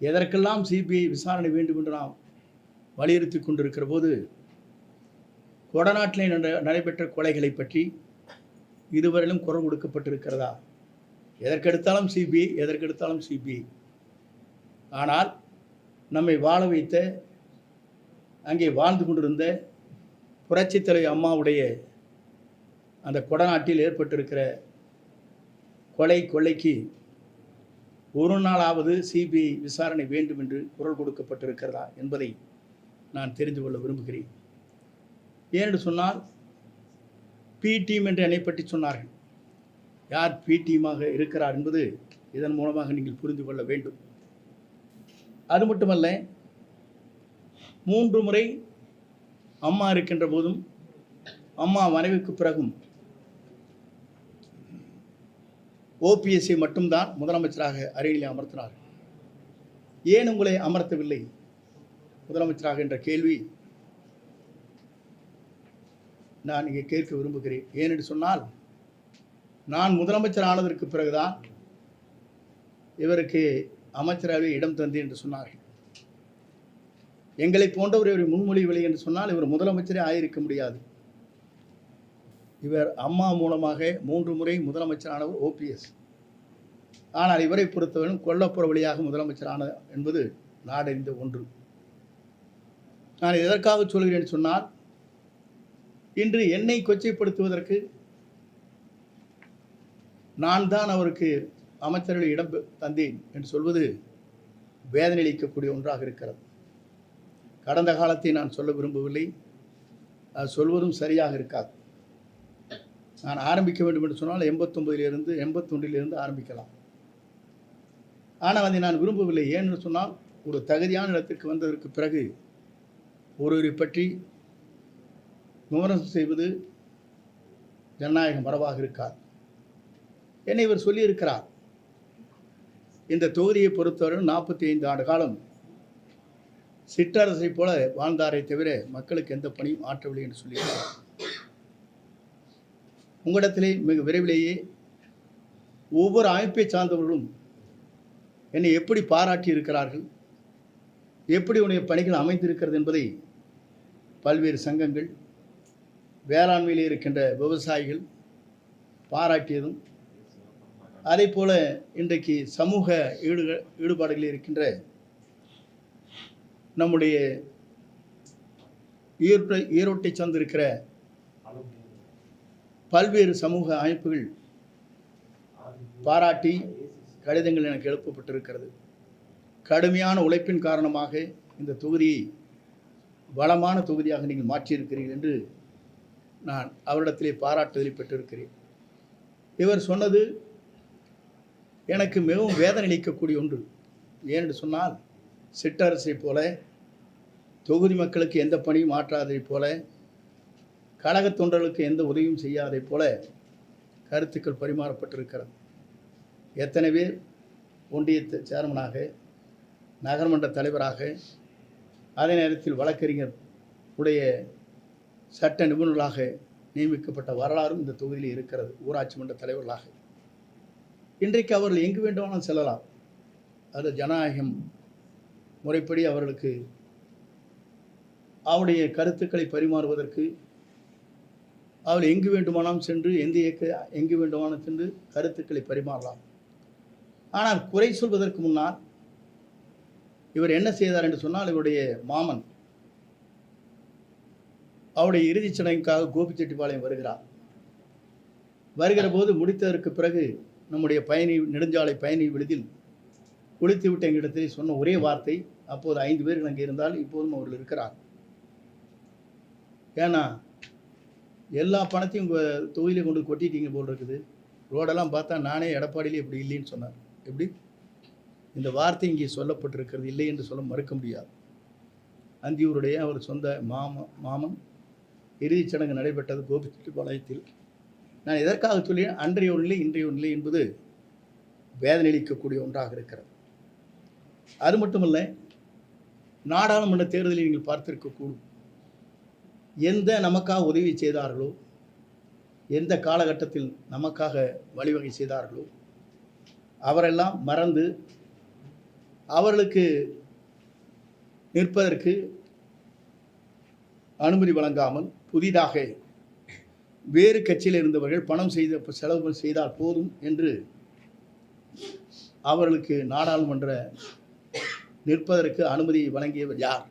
எதற்கெல்லாம் CBI விசாரணை வேண்டும் என்று நாம் வலியுறுத்தி கொண்டிருக்கிற போது கொடநாட்டில் நடைபெற்ற கொலைகளை பற்றி இதுவரையிலும் குரல் கொடுக்கப்பட்டிருக்கிறதா? எதற்கெடுத்தாலும் சிபிஐ எதற்கெடுத்தாலும் சிபிஐ ஆனால் நம்மை வாழ வைத்த அங்கே வாழ்ந்து கொண்டிருந்த புரட்சித்தலை அம்மாவுடைய அந்த கொடநாட்டில் ஏற்பட்டிருக்கிற கொலை கொள்ளைக்கு ஒரு நாளாவது சிபிஐ விசாரணை வேண்டும் என்று குரல் கொடுக்கப்பட்டிருக்கிறதா என்பதை நான் தெரிந்து கொள்ள விரும்புகிறேன். ஏனென்று சொன்னால் பி டீம் என்று என்னை பற்றி சொன்னார்கள். யார் பி டீமாக இருக்கிறார் என்பது இதன் மூலமாக நீங்கள் புரிந்து கொள்ள வேண்டும். அது மட்டுமல்ல மூன்று முறை அம்மா இருக்கின்ற போதும் அம்மா மறைவுக்கு பிறகும் ஓபிஎஸ்ஐ மட்டும்தான் முதலமைச்சராக அரியணையில் அமர்த்தினார். ஏன் உங்களை அமர்த்தவில்லை? முதலமைச்சராக என்ற கேள்வி நான் இங்கே கேட்க விரும்புகிறேன். ஏனென்று சொன்னால் நான் முதலமைச்சர் ஆனதற்கு பிறகுதான் இவருக்கு அமைச்சரவை இடம் தந்தேன் என்று சொன்னார்கள். எங்களை போன்றவர் இவரை முன்மொழியவில்லை என்று சொன்னால் இவர் முதலமைச்சரே ஆயிருக்க முடியாது. இவர் அம்மா மூலமாக மூன்று முறை முதலமைச்சரானவர் ஓபிஎஸ் ஆனால் இவரை பொறுத்தவரையும் கொல்லப்புற வழியாக முதலமைச்சரான என்பது நாடறிந்த ஒன்று. நான் எதற்காக சொல்கிறேன் சொன்னால் இன்று என்னை கொச்சைப்படுத்துவதற்கு நான் தான் அவருக்கு அமைச்சர்கள் இடம் தந்தேன் என்று சொல்வது வேதனையளிக்கக்கூடிய ஒன்றாக இருக்கிறது. கடந்த காலத்தை நான் சொல்ல விரும்பவில்லை. அது சொல்வதும் சரியாக இருக்காது. நான் ஆரம்பிக்க வேண்டும் என்று சொன்னால் எண்பத்தொம்பதிலிருந்து எண்பத்தொன்றிலிருந்து ஆரம்பிக்கலாம். ஆனால் அதை நான் விரும்பவில்லை. ஏன்னு சொன்னால் ஒரு தகுதியான இடத்திற்கு வந்ததற்கு பிறகு ஒருவரை பற்றி விமர்சனம் செய்வது ஜனநாயக மரபாக இருக்கார் என்னை இவர் சொல்லியிருக்கிறார். இந்த தொகுதியை பொறுத்தவரை நாற்பத்தி ஐந்து ஆண்டு காலம் சிற்றரசை போல வாழ்ந்தாரை தவிர மக்களுக்கு எந்த பணியும் ஆற்றவில்லை என்று சொல்லியிருக்கிறார். உங்களிடத்திலே மிக விரைவிலேயே ஒவ்வொரு அமைப்பை சார்ந்தவர்களும் என்னை எப்படி பாராட்டி இருக்கிறார்கள் எப்படி உன்னுடைய பணிகள் அமைந்திருக்கிறது என்பதை பல்வேறு சங்கங்கள் வேளாண்மையில் இருக்கின்ற விவசாயிகள் பாராட்டியதும் அதே போல இன்றைக்கு சமூக ஈடு ஈடுபாடுகளில் இருக்கின்ற நம்முடைய ஈரோட்டை ஈரோட்டை சார்ந்திருக்கிற பல்வேறு சமூக அமைப்புகள் பாராட்டி கடிதங்கள் எனக்கு எழுப்பப்பட்டிருக்கிறது. கடுமையான உழைப்பின் காரணமாக இந்த தொகுதியை வளமான தொகுதியாக நீங்கள் மாற்றியிருக்கிறீர்கள் என்று நான் அவரிடத்திலே பாராட்டுதலை பெற்றிருக்கிறேன். இவர் சொன்னது எனக்கு மிகவும் வேதனை அளிக்கக்கூடிய ஒன்று. ஏனென்று சொன்னால் சிற்றரசை போல தொகுதி மக்களுக்கு எந்த பணியும் மாற்றாததைப் போல கழகத் தொண்டர்களுக்கு எந்த உதவியும் செய்யாதைப் போல கருத்துக்கள் பரிமாறப்பட்டிருக்கிறது. எத்தனை பேர் ஒன்றிய சேர்மனாக நகர்மன்ற தலைவராக அதே நேரத்தில் வழக்கறிஞர் உடைய சட்ட நிபுணர்களாக நியமிக்கப்பட்ட வரலாறும் இந்த தொகுதியில் இருக்கிறது ஊராட்சி மன்ற தலைவர்களாக. இன்றைக்கு அவர்கள் எங்கு வேண்டுமானாலும் செல்லலாம். அது ஜனநாயகம் முறைப்படி அவர்களுக்கு அவருடைய கருத்துக்களை பரிமாறுவதற்கு அவள் எங்கு வேண்டுமானாலும் சென்று எந்த இயக்க எங்கு வேண்டுமானாலும் சென்று கருத்துக்களை பரிமாறலாம். ஆனால் குறை சொல்வதற்கு முன்னால் இவர் என்ன செய்தார் என்று சொன்னால் இவருடைய மாமன் அவருடைய இறுதிச் சடங்குக்காக கோபிச்செட்டிப்பாளையம் வருகிறார். வருகிற போது முடித்ததற்கு பிறகு நம்முடைய பயணி நெடுஞ்சாலை பயணி விடுதில் குளித்து விட்ட எங்களிடத்தில் சொன்ன ஒரே வார்த்தை அப்போது ஐந்து பேர்கள் அங்கே இருந்தால் இப்போதும் அவர்கள் இருக்கிறார் ஏன்னா எல்லா பணத்தையும் உங்கள் தொகுதியில் கொண்டு கொட்டிட்டீங்க போல் இருக்குது. ரோடெல்லாம் பார்த்தா நானே எடப்பாடியிலே இப்படி இல்லைன்னு சொன்னார். எப்படி? இந்த வார்த்தை இங்கே சொல்லப்பட்டிருக்கிறது இல்லை என்று சொல்ல மறுக்க முடியாது. அந்தியூருடைய அவர் சொந்த மாம மாமன் இறுதிச் சடங்கு நடைபெற்றது கோபிச்செட்டிப்பாளையத்தில். நான் எதற்காக சொல்லி அன்றைய ஒரு நிலை இன்றைய ஒரு நிலை என்பது வேதனையளிக்கக்கூடிய ஒன்றாக இருக்கிறது. அது மட்டுமல்ல நாடாளுமன்ற தேர்தலில் நீங்கள் பார்த்திருக்கக்கூடும். எந்த நமக்காக உதவி செய்தார்களோ எந்த காலகட்டத்தில் நமக்காக வழிவகை செய்தார்களோ அவரெல்லாம் மறந்து அவர்களுக்கு நிற்பதற்கு அனுமதி வழங்காமல் புதிதாக வேறு கட்சியில் இருந்தவர்கள் பணம் செய்த செலவு செய்தால் போதும் என்று அவர்களுக்கு நாடாளுமன்ற நிற்பதற்கு அனுமதி வழங்கியவர் யார்?